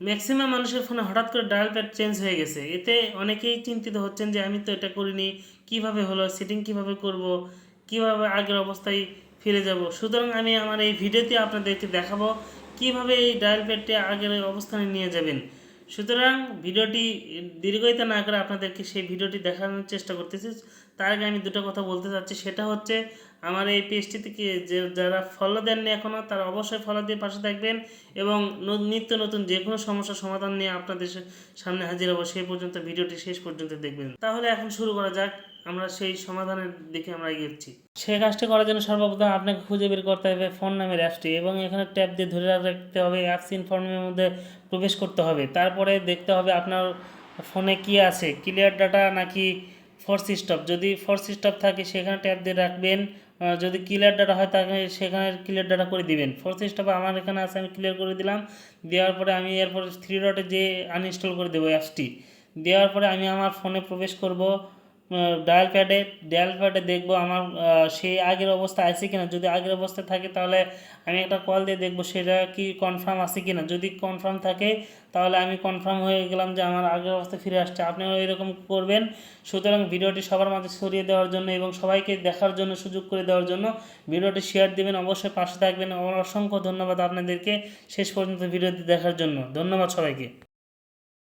Maximum মানুষের ফোনে হঠাৎ করে ডায়াল প্যাড চেঞ্জ হয়ে গেছে। এতে অনেকেই চিন্তিত হচ্ছেন যে, আমি তো এটা করিনি, কীভাবে হলো সেটিং কীভাবে করব, কীভাবে আগের অবস্থায় ফিরে যাব? সুতরাং আমি আমার এই ভিডিওতে আপনাদেরকে দেখাবো, কীভাবে এই ডায়াল প্যাডটি আগের অবস্থানে নিয়ে যাবেন। সুতরাং ভিডিওটি দীর্ঘায়িত না করে আপনাদেরকে সেই ভিডিওটি দেখানোর চেষ্টা করতেছি। তার আগে আমি দুটো কথা বলতে চাচ্ছি। সেটা হচ্ছে আমার এই পেজটি থেকে যে যারা ফলো দেননি এখনও তারা অবশ্যই ফলো দিয়ে পাশে থাকবেন এবং নিত্য নতুন যে কোনো সমস্যার সমাধান নিয়ে আপনাদের সামনে হাজির হব। সেই পর্যন্ত ভিডিওটি শেষ পর্যন্ত দেখবেন। তাহলে এখন শুরু করা যাক। আমরা সেই সমাধানের দিকে আমরা এগিয়েছি সেই কাজটি করার জন্য সর্বপ্রথম আপনাকে খুঁজে বের করতে হবে ফোন নামের অ্যাপসটি এবং এখানে ট্যাপ দিয়ে ধরে রাখতে হবে অ্যাপস ইনফর্মের মধ্যে প্রবেশ করতে হবে। তারপরে দেখতে হবে আপনার ফোনে কি আছে। ক্লিয়ার ডাটা নাকি ফোর্স স্টপ যদি ফোর্স স্টপ থাকে, সেখানে ট্যাপ দিয়ে রাখবেন। যদি ক্লিয়ার ডাটা হয় তাকে সেখানে ক্লিয়ার ডাটা করে দিবেন। ফোর্থ স্টপে আমার এখানে আছে, আমি ক্লিয়ার করে দিলাম। দেওয়ার পরে আমি এরপর থ্রি ডটে যে আনইনস্টল করে দেবো অ্যাপসটি দেওয়ার পরে আমি আমার ফোনে প্রবেশ করব। ডায়াল প্যাডে ডায়াল প্যাডে দেখব আমার সেই আগের অবস্থা আছে কিনা। যদি আগের অবস্থা থাকে তাহলে আমি একটা কল দিয়ে দেখব সেটা কি কনফার্ম আছে কিনা। যদি কনফার্ম থাকে তাহলে আমি কনফার্ম হয়ে গেলাম যে আমার আগের অবস্থা ফিরে আসছে। আপনিও এরকম করবেন। সুতরাং ভিডিওটি সবার মাঝে ছড়িয়ে দেওয়ার জন্য এবং সবাইকে দেখার জন্য সুযোগ করে দেওয়ার জন্য ভিডিওটি শেয়ার দিবেন, অবশ্যই পাশে থাকবেন। আমার অসংখ্য ধন্যবাদ আপনাদেরকে শেষ পর্যন্ত ভিডিওটি দেখার জন্য। ধন্যবাদ সবাইকে।